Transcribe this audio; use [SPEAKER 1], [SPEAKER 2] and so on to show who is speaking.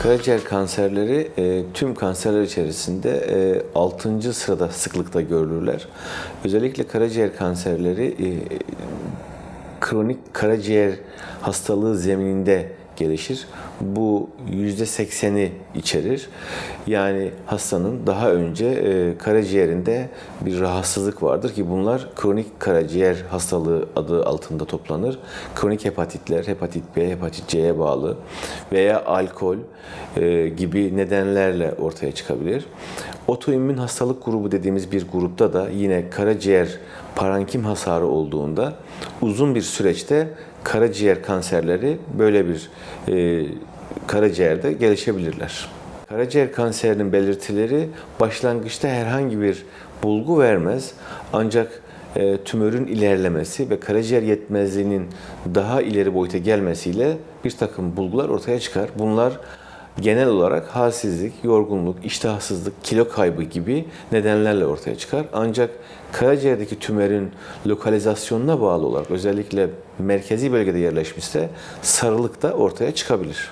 [SPEAKER 1] Karaciğer kanserleri e, tüm kanserler içerisinde e, 6. sırada sıklıkta görülürler. Özellikle karaciğer kanserleri e, kronik karaciğer hastalığı zemininde gelişir. Bu %80'i içerir. Yani hastanın daha önce e, karaciğerinde bir rahatsızlık vardır ki bunlar kronik karaciğer hastalığı adı altında toplanır. Kronik hepatitler, hepatit B, hepatit C'ye bağlı veya alkol e, gibi nedenlerle ortaya çıkabilir. Otoimmün hastalık grubu dediğimiz bir grupta da yine karaciğer parenkim hasarı olduğunda uzun bir süreçte karaciğer kanserleri böyle bir e, karaciğerde gelişebilirler. Karaciğer kanserinin belirtileri başlangıçta herhangi bir bulgu vermez ancak e, tümörün ilerlemesi ve karaciğer yetmezliğinin daha ileri boyuta gelmesiyle bir takım bulgular ortaya çıkar. Bunlar genel olarak halsizlik, yorgunluk, iştahsızlık, kilo kaybı gibi nedenlerle ortaya çıkar. Ancak karaciğerdeki tümörün lokalizasyonuna bağlı olarak özellikle merkezi bölgede yerleşmişse sarılık da ortaya çıkabilir.